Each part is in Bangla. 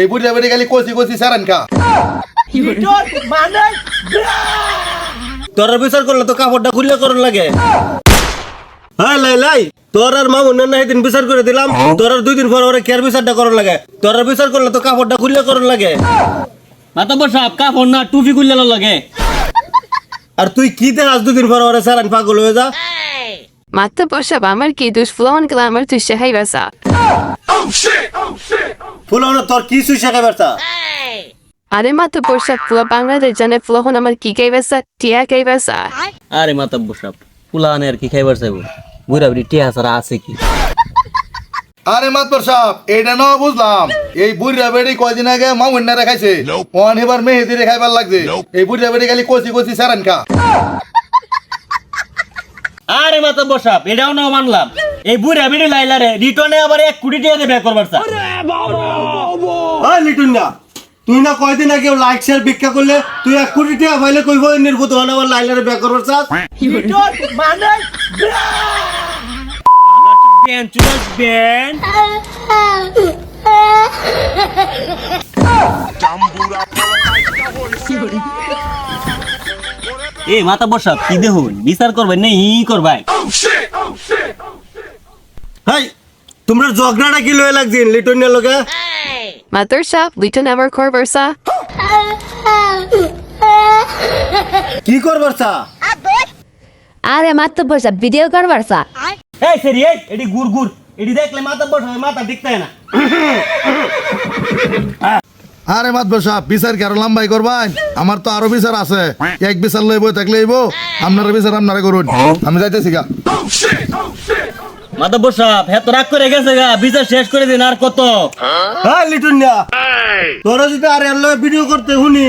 এই বুড়িয়া বেড়ে গেলি কচি কচি সারান খা তোর বিচার করলে তো কাপড়টা খুললে করন লাগে। হ্যাঁ লাই লাই। তোর আর মামুন না দিন বিচার করে দিলাম। তোর আর দুই দিন পর ওরা কেয়ার বিচারটা করন লাগে। তোর আর বিচার করলে তো কাপড়টা খুললে করন লাগে। মাতাব্বর সাহেব, কাপড় না, টুপি খুললে লাগে। আর তুই কি দেখাস দুদিন পর ওরা সারান পাগল হয়ে যা। Mata bosha bamar ki dus flon glamour tu shehai vasa. ফুল তোর কি সুই শেখা Are mata bosha flo bangla de jane flo hon amar ki gai vasa tia gai vasa. আরে মাতাব্বর সাহেব পুলানে আর কি খাইবার চাইব বুড়া বুড়ি টিয়া ছাড়া আছে কি আরে মাতবর সাহেব এইটা না বুঝলাম এই বুড়িয়া বেড়ে কয়দিন আগে মামুন না রেখাইছে ওয়ান এবার মেহেদি রেখাইবার লাগছে এই বুড়িয়া বেড়ে গেলি কচি কচি সারান খা আরে মাতাব্বর সাহেব এটাও না মানলাম। এই বুড়া বুড়ি লাইলারে রিটনে আবার এক কোটি টাকা ব্যাক করবার ওই লিটুন না তুই না কয়দিন আগে লাইক শেয়ার ভিক্ষা করলে তুই এক কোটি টাকা পাইলে কইব নির্বুত হন আমার লাইলারে ব্যাক করবার চাস ব্যান চুলাস ব্যান। এ মাতা বসাব কি দেখুন? বিচার করবেন না ই করবাই। হাই তোমরা ঝগড়াটা কি লয়ে লাগছিন লিটনের লগে? liton amar kor versa. কি করবার চা আরে মাত্র বসা ভিডিও করবার সা এই সেরি এই এডি গুড় গুড়। এডি দেখলে মাথা বসাবে মাথা দেখতে না। আরে মাতবর সাহেব বিচার কি আরও লম্বাই করবাই? আমার তো আরও বিচার আছে। এক বিচার লইব থাকলে লইব। আপনারা বিচার আপনারা করুন। আমি যাইতেছি গা। মাথা বসাব হ্যাঁ তো রাগ করে গেছে গা বিচার শেষ করে দিন আর কত? হ্যাঁ লিটন না। তোরা যদি আর এর লগে ভিডিও করতে শুনি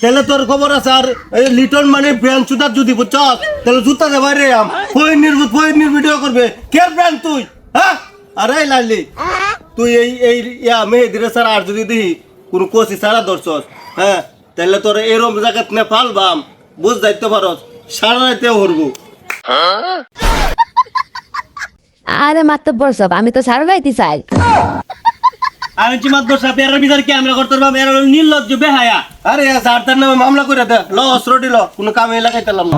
তাহলে তোর খবর আছে আর এই লিটন মানে ব্র্যান্ড জুতার যদি বুঝছস? তাহলে জুতা দে বাইরে আম। ফইন নির্বুত ফইন নির ভিডিও করবে। কে ব্র্যান্ড তুই? হ্যাঁ? আরে লালি তুই এই এই ইয়া মেহেদিরে স্যার আর যদি দিহি কোনো কোচি সারা ধরছস হ্যাঁ? তাহলে তোর এরম জায়গাত নে ফালবাম বুঝ দায়িত্ব পারস সারা রাতে হরবো। আরে মাত্র বসা আমি তো সারা গাইতে চাই। আমি চিমাত বসাব এর বিচার কি আমরা করতে পারব? এর নির্লজ্জ বেহায়া। আরে যার তার নামে মামলা করে দে। ল অস্ত্র দিল কোনো কামে লাগাইতাম না।